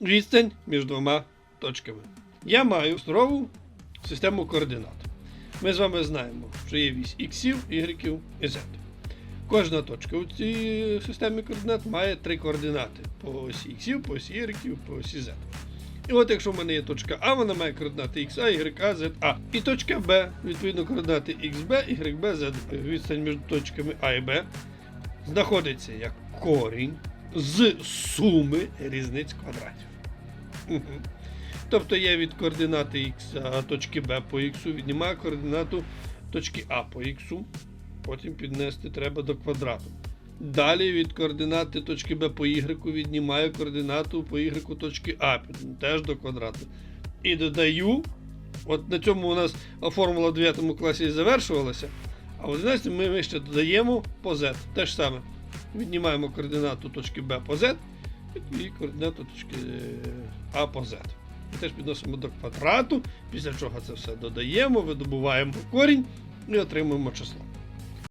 відстань між двома точками. Я маю здорову систему координат. Ми з вами знаємо, що є вісь іксів, ігреків і z. Кожна точка у цій системі координат має три координати по осі іксів, по осі ігреків, по осі z. І от якщо в мене є точка А, вона має координати x, y, a, z, a. І точка Б, відповідно, координати xb, yb, z. Відстань між точками А і Б знаходиться як корінь з суми різниць квадратів. Тобто я від координати а, точки B по x віднімаю координату точки А по x, потім піднести треба до квадрату. Далі від координати точки B по y віднімаю координату по y точки А, теж до квадрату. І додаю. От на цьому у нас формула в 9 класі і завершувалася. А в 11 ми, ми ще додаємо по z. Те ж саме. Віднімаємо координату точки B по z і координату точки е, А по z. І теж підносимо до квадрату, після чого це все додаємо, видобуваємо корінь і отримуємо число.